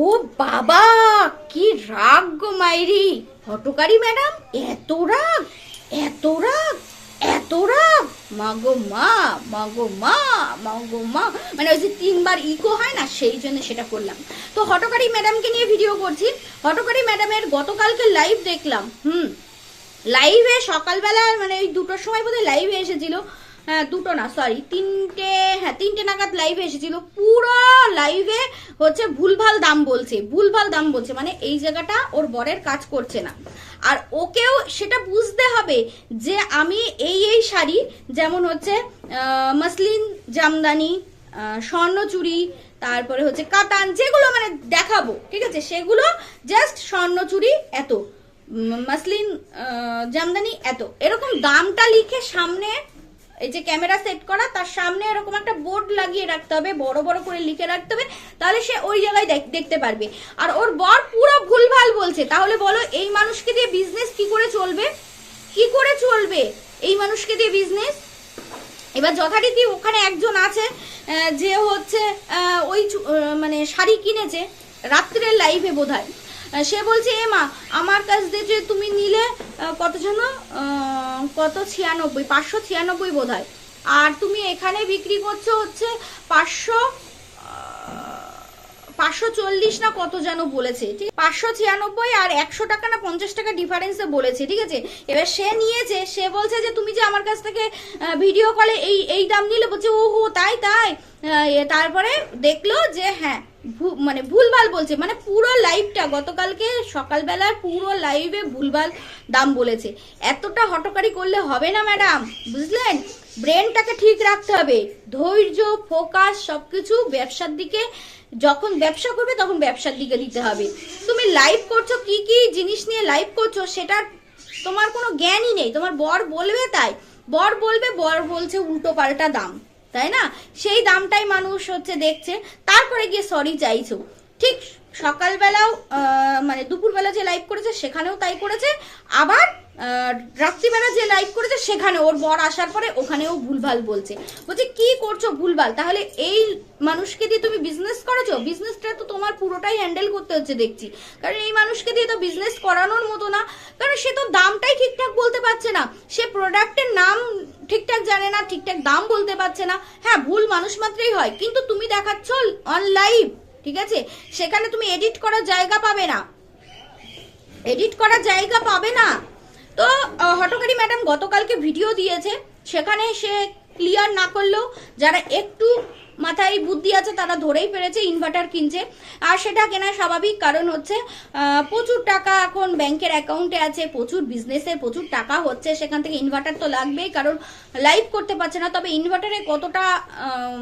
ও বাবা, কি রাগ গো মাইরি। হটকারি ম্যাডাম, এত রাগ এত রাগ এত রাগ। মাগো মা মাগো মা মাগো মা। মানে ওই যে তিনবার ইকো হয় না, সেই জন্য সেটা করলাম। তো হটকারি ম্যাডামকে নিয়ে ভিডিও করছি। হটকারি ম্যাডামের গতকালকে লাইভ দেখলাম, হুম। লাইভে সকালবেলা মানে ওই দুটোর সময় বোধহয় লাইভে এসেছিল। হ্যাঁ দুটো না সরি তিনটে হ্যাঁ তিনটে নাগাদ লাইভে এসেছিল। পুরো লাইভে হচ্ছে ভুলভাল দাম বলছে, ভুলভাল দাম বলছে মানে এই জায়গাটা ওর বরের কাজ করছে না। আর ওকেও সেটা বুঝতে হবে যে আমি এই এই শাড়ি, যেমন হচ্ছে মসলিন, জামদানি স্বর্ণচুরি, তারপরে হচ্ছে কাতান, যেগুলো মানে দেখাবো, ঠিক আছে? সেগুলো জাস্ট স্বর্ণচুরি এত মাসলিন জামদানি এত। এরকম দামটা লিখে সামনে এই যে ক্যামেরা সেট করা, তার সামনে এরকম একটা বোর্ড লাগিয়ে রাখতে হবে, বড় বড় করে লিখে রাখতে হবে, তাহলে সে ওই জায়গায় দেখ- দেখতে পারবে। আর ওর বর পুরো ভুলভাল বলছে, তাহলে বলো এই মানুষকে দিয়ে বিজনেস কি করে চলবে? কি করে চলবে এই মানুষকে দিয়ে বিজনেস এবার যথারীতি ওখানে একজন আছে যে হচ্ছে ওই মানে শাড়ি কিনেছে, রাত্রের লাইভে বোধ সে বলছে, এ মা, আমার কাছ দিয়ে যে তুমি নিলে কত যেন কত ছিয়ানব্বই, পাঁচশো ছিয়ানব্বই বোধ আর তুমি এখানে বিক্রি করছ হচ্ছে পাঁচশো পাঁচশো চল্লিশ না কত যেন বলেছে, ঠিক? পাঁচশো ছিয়ানব্বই আর একশো টাকা না পঞ্চাশ টাকা ডিফারেন্সে বলেছে, ঠিক আছে? এবার সে নিয়েছে, সে বলছে যে, তুমি যে আমার কাছ থেকে ভিডিও কলে এই এই দাম নিলে, বলছে ও হো তাই। তাই তারপরে দেখল যে হ্যাঁ মানে ভুলভাল বলছে মানে পুরো লাইভটা গতকালকে সকালবেলার পুরো লাইভে ভুলভাল দাম বলেছে। এতটা হটকারি করলে হবে না, ম্যাডাম, বুঝলেন? ব্রেনটাকে ঠিক রাখতে হবে। ধৈর্য ফোকাস সবকিছু ব্যবসার দিকে, যখন ব্যবসা করবে তখন ব্যবসার দিকে দিতে হবে। তুমি লাইভ করছ, কি কি জিনিস নিয়ে লাইভ করছ সেটার তোমার কোনো জ্ঞানই নেই। তোমার বর বলবে তাই। বর বলবে, বর বলছে উল্টো পাল্টা দাম, তাই না? সেই দামটাই মানুষ হচ্ছে দেখছে। তারপরে গিয়ে সরি চাইছো। ঠিক সকালবেলাও মানে দুপুরবেলা যে লাইভ করেছে সেখানেও তাই করেছে। আবার রাত্রিবেলা যে লাইভ করেছে সেখানে ওর বর আসার পরে ওখানেও ভুলভাল বলছে। বলছে, কি করছ ভুলভাল? তাহলে এই মানুষকে দিয়ে তুমি বিজনেস করেছ? বিজনেসটা তো তোমার পুরোটাই হ্যান্ডেল করতে হচ্ছে, দেখছি। কারণ এই মানুষকে দিয়ে তো বিজনেস করানোর মতো না। কারণ সে তো দামটাই ঠিকঠাক বলতে পারছে না। সে প্রোডাক্টের নাম ঠিকঠাক জানে না, ঠিকঠাক দাম বলতে পারছে না। হ্যাঁ ভুল মানুষ মাত্রই হয়, কিন্তু তুমি দেখাচ্ছ অন লাইভ ঠিক আছে? সেখানে তুমি এডিট করার জায়গা পাবে না। এডিট করার জায়গা পাবে না। তো হটকারী ম্যাডাম গতকালকে ভিডিও দিয়েছে। সেখানে সে ক্লিয়ার না করলেও যারা একটু মাথায় বুদ্ধি আছে, তারা ধরেই পেরেছে ইনভার্টার কিনছে। আর সেটা কেনা স্বাভাবিক। কারণ হচ্ছে প্রচুর টাকা এখন ব্যাংকের অ্যাকাউন্টে আছে, প্রচুর বিজনেসের প্রচুর টাকা হচ্ছে। সেখান থেকে ইনভার্টার তো লাগবেই, কারণ লাইভ করতে পারছে না। তবে ইনভার্টারে কতটা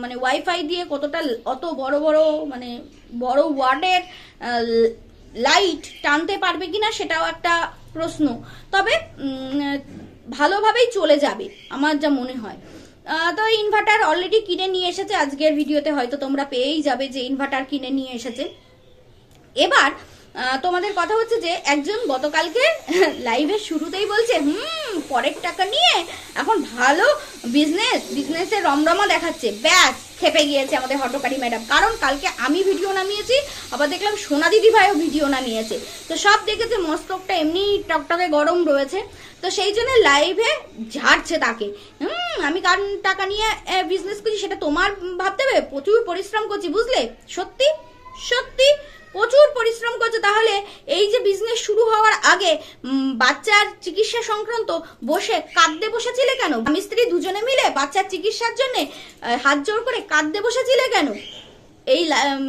মানে ওয়াইফাই দিয়ে কতটা অত বড় বড় মানে বড় ওয়ার্ডের লাইট টানতে পারবে কিনা, সেটাও একটা প্রশ্ন। তবে ভালোভাবেই চলে যাবে, আমার যা মনে হয়। তো ইনভার্টার অলরেডি কিনে নিয়ে এসেছে, আজকের ভিডিওতে হয়তো তোমরা পেয়েই যাবে যে ইনভার্টার কিনে নিয়ে এসেছে। এবার তোমাদের কথা হচ্ছে যে একজন গতকালকে লাইভের শুরুতেই বলছে, হুম, পরের টাকা নিয়ে এখন ভালো বিজনেস বিজনেসের রমরমা দেখাচ্ছে। ব্যাস, খেপে গিয়েছে আমাদের হটকারি ম্যাডাম কারণ কালকে আমি ভিডিও নামিয়েছি, আবার দেখলাম সোনা দিদি ভাইও ভিডিও নামিয়েছে। তো সব দেখেছে, মস্তকটা এমনি টকটকে গরম রয়েছে। তো সেই জন্য লাইভে ঝাড়ছে তাকে। হুম, আমি কার টাকা নিয়ে বিজনেস করছি, সেটা তোমার ভাবতে হবে? প্রচুর পরিশ্রম করছি, বুঝলে? সত্যি? সত্যি? প্রচুর পরিশ্রম করছে। তাহলে এই যে বিজনেস শুরু হওয়ার আগে বাচ্চার চিকিৎসা সংক্রান্ত বসে কাঁদতে বসেছিলে কেন? আমি স্ত্রী দুজনে মিলে বাচ্চার চিকিৎসার জন্য হাত জোর করে কাঁদতে বসেছিলে কেন? এই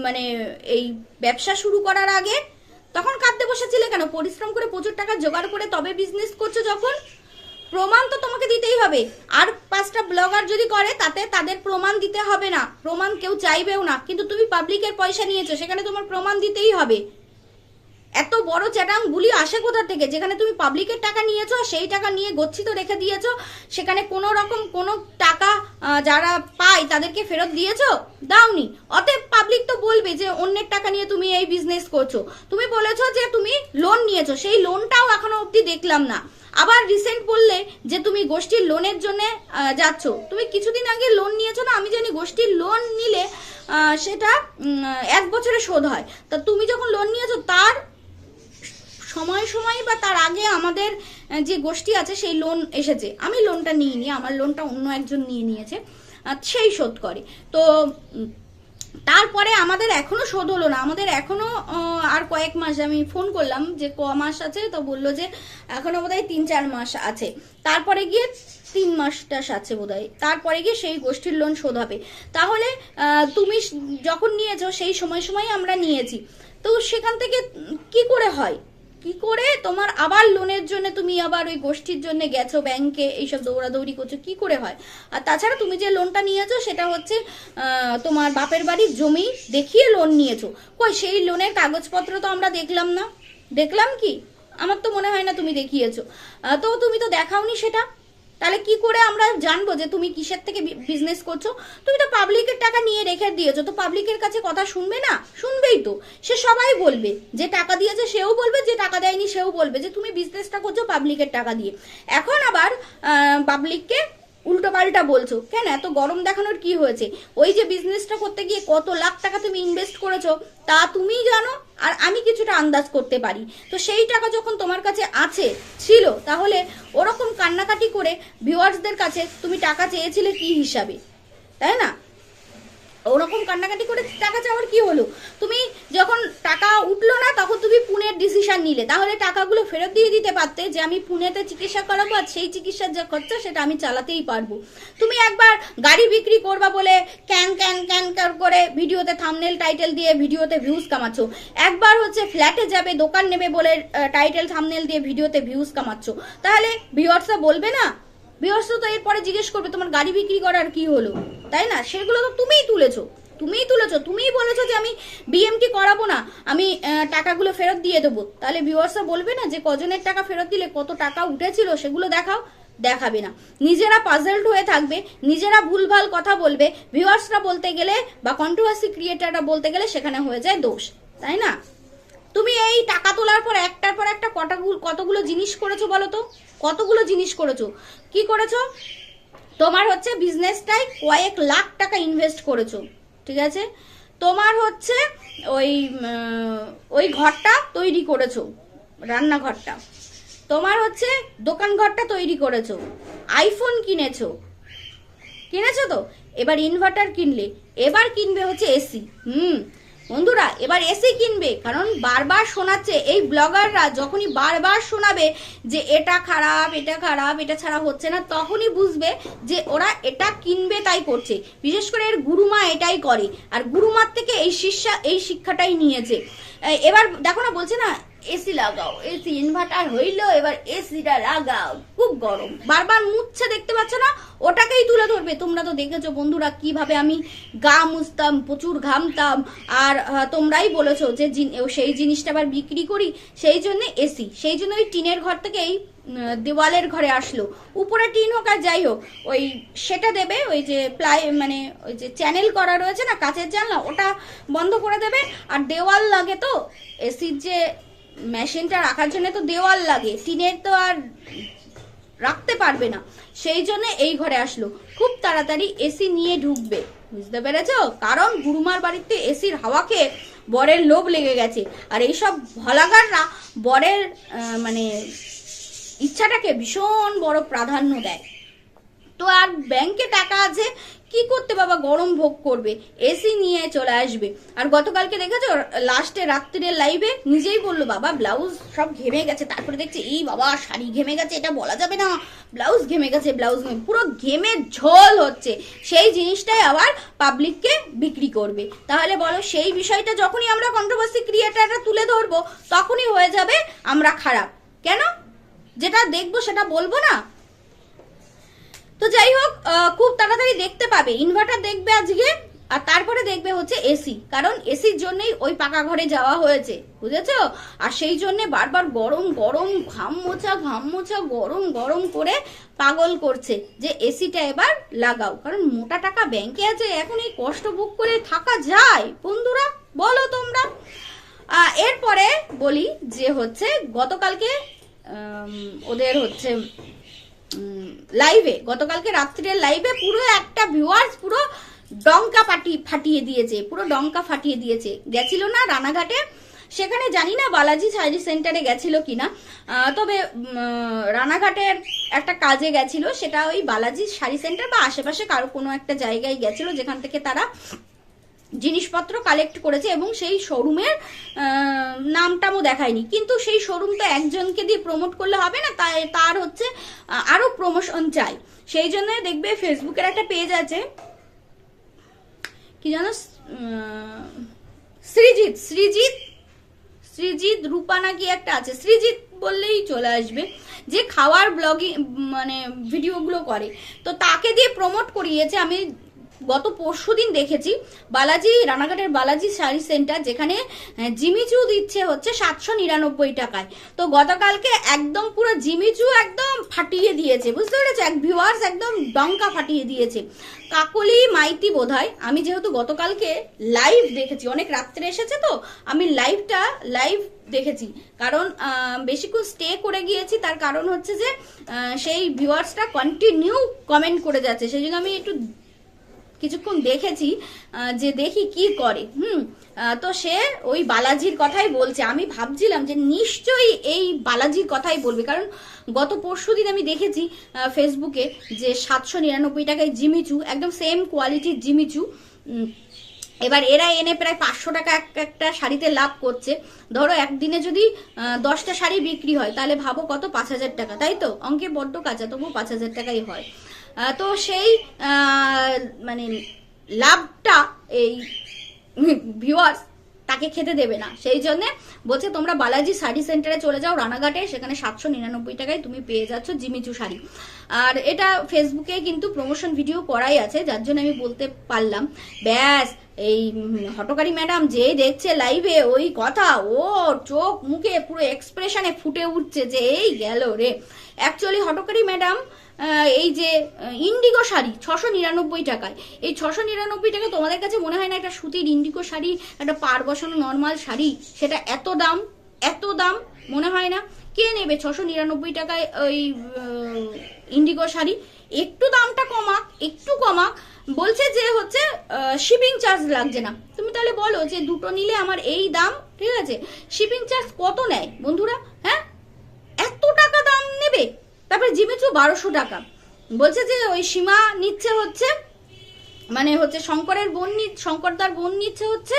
মানে এই ব্যবসা শুরু করার আগে তখন কাঁদতে বসেছিলে কেন? পরিশ্রম করে প্রচুর টাকা জোগাড় করে তবে বিজনেস করছ যখন? প্রমাণ তো তোমাকে দিতেই হবে। আর পাঁচটা ব্লগার যদি করে, তাতে তাদের প্রমাণ দিতে হবে না। প্রমাণ কেউ চাইবেও না। কিন্তু তুমি পাবলিকের পয়সা নিয়েছো, সেখানে তোমার প্রমাণ দিতেই হবে। এত বড় চ্যাটাং বুলি আসে কোথা থেকে? যেখানে তুমি পাবলিকের টাকা নিয়েছো সেই টাকা নিয়ে গচ্ছিত রেখে দিয়েছ, সেখানে কোনো রকম কোনো টাকা যারা পায় তাদেরকে ফেরত দিয়েছ? দাওনি। অতএব পাবলিক তো বলবে যে অন্যের টাকা নিয়ে তুমি এই বিজনেস করছ। তুমি বলেছ যে তুমি লোন নিয়েছো, সেই লোনটাও এখনও অবধি দেখলাম না। আবার রিসেন্ট বললে যে তুমি গোষ্ঠীর লোনের জন্য যাচ্ছ। তুমি কিছুদিন আগে লোন নিয়েছো না? আমি জানি গোষ্ঠীর লোন নিলে সেটা এক বছরে শোধ হয়। তা তুমি যখন লোন নিয়েছো, তার সময় সময় বা তার আগে আমাদের যে গোষ্ঠী আছে সেই লোন এসেছে। আমি লোনটা নিয়ে নিই আমার লোনটা অন্য একজন নিয়ে নিয়েছে সেই শোধ করে। তো তারপরে আমাদের এখনও শোধ হলো না। আমাদের এখনও আর কয়েক মাস, আমি ফোন করলাম যে ক মাস আছে, তো বলল যে এখনও বোধহয় তিন চার মাস আছে। তারপরে গিয়ে তিন মাস টাস আছে বোধহয়। তারপরে গিয়ে সেই গোষ্ঠীর লোন শোধ হবে। তাহলে তুমি যখন নিয়েছো, সেই সময় সময় আমরা নিয়েছি। তো সেখান থেকে কি করে হয়? কি করে? তোমার আবার লোনের জন্য তুমি আবার ওই গোষ্ঠীর জন্য গেছো ব্যাংকে এইসব দৌড়াদৌড়ি করছ, কি করে হয়? আর তাছাড়া তুমি যে লোনটা নিয়েছো, সেটা হচ্ছে তোমার বাপের বাড়ির জমি দেখিয়ে লোন নিয়েছো। কই, সেই লোনের কাগজপত্র তো আমরা দেখলাম না। দেখলাম কি? আমার তো মনে হয় না তুমি দেখিয়েছো। তো তুমি তো দেখাওনি সেটা। তাহলে কি করে আমরা জানব যে তুমি কিসের থেকে বিজনেস করছ? তুমি তো পাবলিকের টাকা নিয়ে রেখে দিয়েছ, তো পাবলিকের কাছে কথা শুনবে না? শুনবেই তো। সে সবাই বলবে। যে টাকা দিয়েছে সেও বলবে, যে টাকা দেয়নি সেও বলবে যে তুমি বিজনেসটা করছ পাবলিকের টাকা দিয়ে। এখন আবার পাবলিককে উল্টো পাল্টা বলছো। কেন? এত গরম দেখানোর কি হয়েছে? ওই যে বিজনেসটা করতে গিয়ে কত লাখ টাকা তুমি ইনভেস্ট করেছ, তা তুমিই জানো আর আমি কিছুটা আন্দাজ করতে পারি। তো সেই টাকা যখন তোমার কাছে আছে, ছিল, তাহলে ওরকম কান্নাকাটি করে ভিউয়ার্সদের কাছে তুমি টাকা চেয়েছিলে কি হিসাবে? তাই না? ওরকম কান্নাকাটি করে টাকা চাওয়ার কি হলো? তুমি যখন টাকা উঠল না, তখন তুমি পুনের ডিসিশন নিলে। তাহলে টাকাগুলো ফেরত দিয়ে দিতে পারতে যে আমি পুনেতে চিকিৎসা করাবো আর সেই চিকিৎসার যে খরচা, সেটা আমি চালাতেই পারব। তুমি একবার গাড়ি বিক্রি করবা বলে ক্যান ক্যান ক্যান করে ভিডিওতে থামনেল টাইটেল দিয়ে ভিডিওতে ভিউজ কামাচ্ছ। একবার হচ্ছে ফ্ল্যাটে যাবে, দোকান নেবে বলে টাইটেল থামনেল দিয়ে ভিডিওতে ভিউজ কামাচ্ছ। তাহলে ভিউয়ার্সরা বলবে না ভিউয়ার্স তো এরপরে জিজ্ঞেস করবে, তোমার গাড়ি বিক্রি করার কি হলো? তাই না? সেগুলো তো তুমিই তুলেছো। তুমিই তুলেছো। তুমিই বলেছ যে আমি বিএমটি করাবো না। আমি টাকাগুলো ফেরত দিয়ে দেবো। তাহলে ভিউয়ার্সরা বলবে না যে কজনের টাকা ফেরত দিলে কত টাকা উঠেছিল সেগুলো দেখাও, দেখাবে না। নিজেরা পাজলড হয়ে থাকবে, নিজেরা ভুলভাল কথা বলবে। ভিউয়ার্সরা বলতে গেলে বা কন্ট্রোভার্সি ক্রিয়েটাররা বলতে গেলে সেখানে হয়ে যায় দোষ। তাই না? তুমি এই টাকা তোলার পর একটার পর একটা কটাগুলো কতগুলো জিনিস করেছ বলো তো? কতগুলো জিনিস করেছ? কি করেছ? তোমার হচ্ছে বিজনেসটায় কয়েক লাখ টাকা ইনভেস্ট করেছ, ঠিক আছে? তোমার হচ্ছে ওই ওই ঘরটা তৈরি করেছ, রান্নাঘরটা। তোমার হচ্ছে দোকান ঘরটা তৈরি করেছ আইফোন কিনেছো। কিনেছো তো? এবার ইনভার্টার কিনলে, এবার কিনবে হচ্ছে এসি হুম? বন্ধুরা, এবার এসি কিনবে, কারণ বারবার শোনাচ্ছে এই ব্লগাররা, যখনই বারবার শোনাবে যে এটা খারাপ এটা খারাপ, এটা ছাড়া হচ্ছে না, তখনই বুঝবে যে ওরা এটা কিনবে তাই করছে। বিশেষ করে এর গুরুমা এটাই করে। আর গুরুমার থেকে এই শিষ্যা, এই শিক্ষাটাই নিয়েছে। এবার, দেখো না, বলছে না এসি লাগাও। এসি ইনভার্টার হইল, এবার এসিটা লাগাও। খুব গরম। বারবার মুচ্ছে দেখতে পাচ্ছ না? ওটাকেই তুলে ধরবে। তোমরা তো দেখেছ বন্ধুরা কীভাবে আমি গা মুছতাম, প্রচুর ঘামতাম। আর তোমরাই বলেছ যে সেই জিনিসটা আবার বিক্রি করি। সেই জন্য এসি সেই জন্য ওই টিনের ঘর থেকে এই দেওয়ালের ঘরে আসলো। উপরে টিন হোক আর যাই হোক, ওই সেটা দেবে, ওই যে প্লাই মানে ওই যে চ্যানেল করা রয়েছে না, কাচের জানলা, ওটা বন্ধ করে দেবে। আর দেওয়াল লাগে তো এসির যে মেশিনটা রাখার জন্য তো দেওয়াল লাগে, টিনের তো আর রাখতে পারবে না। সেই জন্য এই ঘরে আসলো। খুব তাড়াতাড়ি এসি নিয়ে ঢুকবে। বুঝতে পেরেছ? কারণ গুরুমার বাড়িতে এসির হাওয়াকে বরের লোভ লেগে গেছে। আর এইসব ভলাগাররা বরের মানে ইচ্ছাটাকে ভীষণ বড় প্রাধান্য দেয়। তো আর ব্যাংকে টাকা আছে কি করতে বাবা গরম ভোগ করবে? এসি নিয়ে চলে আসবে। আর গতকালকে দেখেছ, লাস্টে রাত্রির লাইভে নিজেই বলল, বাবা ব্লাউজ সব ঘেমে গেছে। তারপরে দেখছে এই বাবা, শাড়ি ঘেমে গেছে, এটা বলা যাবে না। ব্লাউজ ঘেমে গেছে ব্লাউজ পুরো ঘেমে ঝোল হচ্ছে। সেই জিনিসটাই আবার পাবলিককে বিক্রি করবে। তাহলে বলো, সেই বিষয়টা যখনই আমরা কন্ট্রোভার্সি ক্রিয়েটাররা তুলে ধরবো, তখনই হয়ে যাবে আমরা খারাপ। কেন? যেটা দেখব, সেটা বলব না? তো যাই হোক খুব তাড়াতাড়ি দেখতে পাবে। ইনভার্টার দেখবে আজকে, আর তারপরে দেখবে হচ্ছে এসি। কারণ এসির জন্যই ওই পাকা ঘরে যাওয়া হয়েছে, বুঝেছ? আর সেই জন্য বারবার গরম গরম, ঘাম মোছা ঘাম মোছা, গরম গরম করে পাগল করছে যে এসিটা এবার লাগাও। কারণ মোটা টাকা ব্যাংকে আছে, এখন এই কষ্ট বুক করে থাকা যায়। বন্ধুরা, বলো তোমরা। এরপরে বলি যে হচ্ছে গতকালকে ওদের হচ্ছে লাইভে গতকালকে রাত্রির লাইভে পুরো একটা ভিউয়ার্স পুরো ডঙ্কা ফাটি ফাটিয়ে দিয়েছে, পুরো ডঙ্কা ফাটিয়ে দিয়েছে। গেছিল না রানাঘাটে? সেখানে জানি না বালাজি শাড়ি সেন্টারে গেছিল কিনা। তবে রানাঘাটের একটা কাজে গেছিল, সেটা ওই বালাজি শাড়ি সেন্টার বা আশেপাশে কারও কোনো একটা জায়গায় গেছিল, যেখান থেকে তারা জিনিসপত্র কালেক্ট করেছে এবং সেই শোরুমের নামটামও দেখায়নি। কিন্তু সেই শোরুমটা একজনকে দিয়ে প্রমোট করলে হবে না তার হচ্ছে আহ, আরও প্রমোশন চাই। সেই জন্য দেখবে ফেসবুকের একটা পেজ আছে কি জানো সৃজিত সৃজিত সৃজিত রূপা নাকি একটা আছে সৃজিত বললেই চলে আসবে যে খাওয়ার ব্লগিং মানে ভিডিওগুলো করে। তো তাকে দিয়ে প্রমোট করিয়েছে আমি গত পরশু দিন দেখেছি, বালাজি, রানাঘাটের বালাজি শাড়ি সেন্টার যেখানে জিমিচু দিচ্ছে হচ্ছে সাতশো নিরানব্বই টাকায়। তো গতকালকে একদম পুরো জিমিচু একদম ফাটিয়ে দিয়েছে, বুঝতে পেরেছ? এক ভিউয়ার্স একদম ডঙ্কা ফাটিয়ে দিয়েছে। কাকলি মাইতি বোধহয় আমি যেহেতু গতকালকে লাইভ দেখেছি, অনেক রাত্রে এসেছে তো, আমি লাইভটা লাইভ দেখেছি। কারণ বেশিক্ষণ স্টে করে গিয়েছি, তার কারণ হচ্ছে যে সেই ভিউয়ার্সটা কন্টিনিউ কমেন্ট করে যাচ্ছে। সেই জন্য আমি একটু কিছুক্ষণ দেখেছি যে দেখি কি করে, হুম? তো সে ওই বালাজির কথাই বলছে। আমি ভাবছিলাম যে নিশ্চয়ই এই বালাজির কথাই বলবে, কারণ গত পরশু দিন আমি দেখেছি ফেসবুকে যে সাতশো নিরানব্বই টাকায় জিমিচু, একদম সেম কোয়ালিটির জিমিচু এবার এরা এনে প্রায় পাঁচশো টাকা এক, একটা শাড়িতে লাভ করছে। ধরো একদিনে যদি দশটা শাড়ি বিক্রি হয়, তাহলে ভাবো কত? পাঁচ হাজার টাকা, তাই তো? অঙ্কে বড্ড কাঁচা, তবুও পাঁচ হাজার টাকাই হয়। তো সেই মানে লাভটা এই ভিউয়ার্স তাকে খেতে দেবে না। সেই জন্য বলছে, তোমরা বালাজি শাড়ি সেন্টারে চলে যাও, রানাঘাটে, সেখানে সাতশো নিরানব্বই টাকায় তুমি পেয়ে যাচ্ছ জিমিচু শাড়ি। আর এটা ফেসবুকে কিন্তু প্রমোশন ভিডিও করাই আছে, যার জন্য আমি বলতে পারলাম। ব্যাস, এই হটকারী ম্যাডাম যে দেখছে লাইভে ওই কথা ও চোখ মুখে পুরো এক্সপ্রেশনে ফুটে উঠছে যে, এই গেল রে। অ্যাকচুয়ালি হটকারী ম্যাডাম এই যে ইন্ডিগো শাড়ি, ছশো নিরানব্বই টাকায়। এই ছশো নিরানব্বই টাকা তোমাদের কাছে মনে হয় না একটা সুতির ইন্ডিগো শাড়ি, একটা পার বসানো নর্মাল শাড়ি? সেটা এত দাম? এত দাম? মনে হয় না? কে নেবে ছশো নিরানব্বই টাকায় ওই ইন্ডিগো শাড়ি? একটু দামটা কমাক, একটু কমাক। বলছে যে হচ্ছে শিপিং চার্জ লাগছে না। তুমি তাহলে বলো যে দুটো নিলে আমার এই দাম, ঠিক আছে? শিপিং চার্জ কত নেয়? বন্ধুরা হ্যাঁ এত টাকা দাম নেবে তারপরে জিমেচু বারোশো টাকা। বলছে যে ওই সীমা নিচ্ছে হচ্ছে মানে হচ্ছে শঙ্করের বোন শঙ্করদার বোন নিচ্ছে হচ্ছে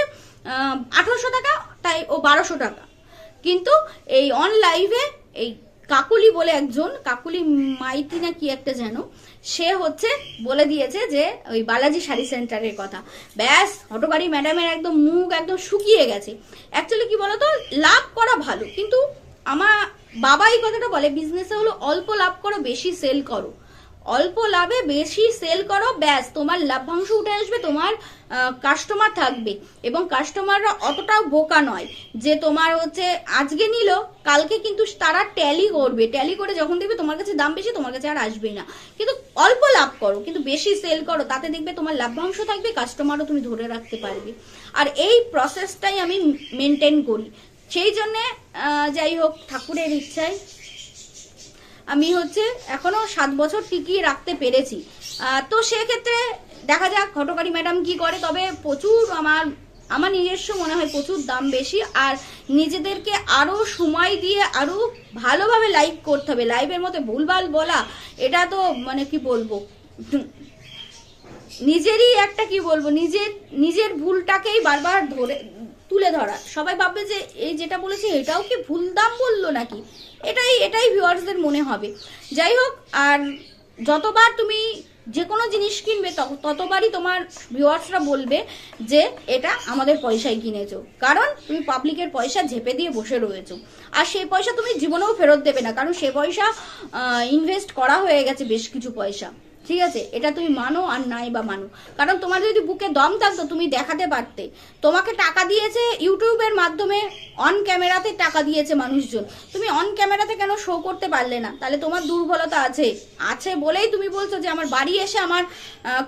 আঠারোশো টাকা, তাই ও বারোশো টাকা। কিন্তু এই অন লাইভে এই কাকুলি বলে একজন, কাকুলি মাইতি না কি একটা যেন, সে হচ্ছে বলে দিয়েছে যে ওই বালাজি শাড়ি সেন্টারের কথা। ব্যাস হটবাড়ি ম্যাডামের একদম মুখ একদম শুকিয়ে গেছে। অ্যাকচুয়ালি কি বলতো, লাভ করা ভালো, কিন্তু আমার বাবা এই কথাটা বলে বিজনেসে হলো অল্প লাভ করো, বেশি সেল করো। অল্প লাভে বেশি সেল করো, ব্যাস, তোমার লাভ্যাংশ উঠে আসবে, তোমার কাস্টমার থাকবে। এবং কাস্টমাররা অতটাও বোকা নয় যে তোমার হচ্ছে আজকে নিল, কালকে কিন্তু তারা ট্যালি করবে। ট্যালি করে যখন দেখবে তোমার কাছে দাম বেশি, তোমার কাছে আর আসবেই না। কিন্তু অল্প লাভ করো, কিন্তু বেশি সেল করো, তাতে দেখবে তোমার লাভ্যাংশ থাকবে কাস্টমারও তুমি ধরে রাখতে পারবে। আর এই প্রসেসটাই আমি মেনটেন করি। সেই জন্যে যাই হোক, ঠাকুরের ইচ্ছায় আমি হচ্ছে এখনও সাত বছর টিকিয়ে রাখতে পেরেছি। তো সেক্ষেত্রে দেখা যাক ঘটকারী ম্যাডাম কি করে, তবে প্রচুর আমার আমার নিজস্ব মনে হয় প্রচুর দাম বেশি, আর নিজেদেরকে আরও সময় দিয়ে আরও ভালোভাবে লাইভ করতে হবে। লাইভের মধ্যে ভুলভাল বলা, এটা তো মানে কি বলব? নিজেরই একটা কি বলব? নিজের নিজের ভুলটাকেই বারবার ধরে তুলে ধরা সবাই ভাববে যে এই যেটা বলেছে এটাও কি ভুল দাম বলল নাকি? এটাই এটাই ভিউয়ার্সদের মনে হবে। যাই হোক, আর যতবার তুমি যে কোনো জিনিস কিনবে, তত- ততবারই তোমার ভিউয়ার্সরা বলবে যে এটা আমাদের পয়সায় কিনেছো। কারণ তুমি পাবলিকের পয়সা ঝেপে দিয়ে বসে রয়েছো। আর সেই পয়সা তুমি জীবনেও ফেরত দেবে না, কারণ সে পয়সা ইনভেস্ট করা হয়ে গেছে বেশ কিছু পয়সা। ঠিক আছে? এটা তুমি মানো আর নাই বা মানো। কারণ তোমার যদি বুকে দম থাকতো, তুমি দেখাতে পারতে। তোমাকে টাকা দিয়েছে ইউটিউবের মাধ্যমে অন ক্যামেরাতে টাকা দিয়েছে মানুষজন। তুমি অন ক্যামেরাতে কেন শো করতে পারলে না? তাহলে তোমার দুর্বলতা আছে। আছে বলেই তুমি বলছো যে আমার বাড়ি এসে আমার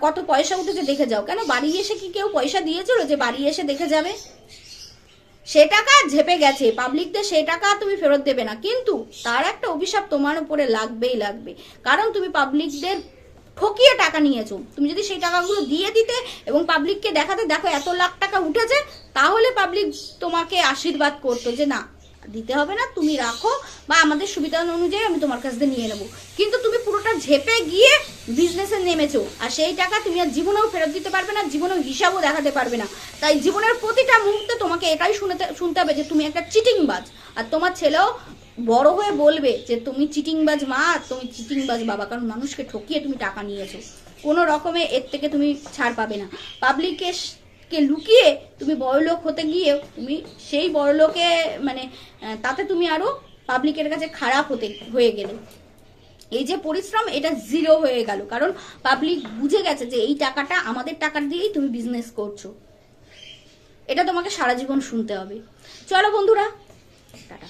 কত পয়সা উঠেছে দেখে যাও। কেন? বাড়ি এসে কি কেউ পয়সা দিয়েছিল যে বাড়ি এসে দেখে যাবে? সে টাকা ঝেপে গেছে। পাবলিকদের সেই টাকা তুমি ফেরত দেবে না। কিন্তু তার একটা অভিশাপ তোমার উপরে লাগবেই লাগবে। কারণ তুমি পাবলিকদের ঠকিয়ে টাকা নিয়েছো। তুমি যদি সেই টাকাগুলো দিয়ে দিতে এবং পাবলিককে দেখাতে, দেখো এত লাখ টাকা উঠেছে, তাহলে পাবলিক তোমাকে আশীর্বাদ করতো যে না, দিতে হবে না, তুমি রাখো বা আমাদের সুবিধা অনুযায়ী আমি তোমার কাছ থেকে নিয়ে নেব। কিন্তু তুমি পুরোটা ঝেপে গিয়ে বিজনেসে নেমেছো, আর সেই টাকা তুমি আর জীবনেও ফেরত দিতে পারবে না, জীবনেও হিসাবও দেখাতে পারবে না। তাই জীবনের প্রতিটা মুহূর্তে তোমাকে এটাই শুনতে শুনতে হবে যে তুমি একটা চিটিংবাজ আর তোমার ছেলেও বড় হয়ে বলবে যে, তুমি চিটিংবাজ মা, তুমি চিটিংবাজ বাবা। কারণ মানুষকে ঠকিয়ে তুমি টাকা নিয়েছো। কোনো রকমে এর থেকে তুমি ছাড় পাবে না। পাবলিকে কে লুকিয়ে তুমি বড়লোক হতে গিয়ে তুমি সেই বড়লোকে মানে তাতে তুমি আরও পাবলিকের কাছে খারাপ হতে, হয়ে গেলে। এই যে পরিশ্রম, এটা জিরো হয়ে গেল। কারণ পাবলিক বুঝে গেছে যে, এই টাকাটা আমাদের টাকা দিয়েই তুমি বিজনেস করছ। এটা তোমাকে সারা জীবন শুনতে হবে। চলো বন্ধুরা, টাটা।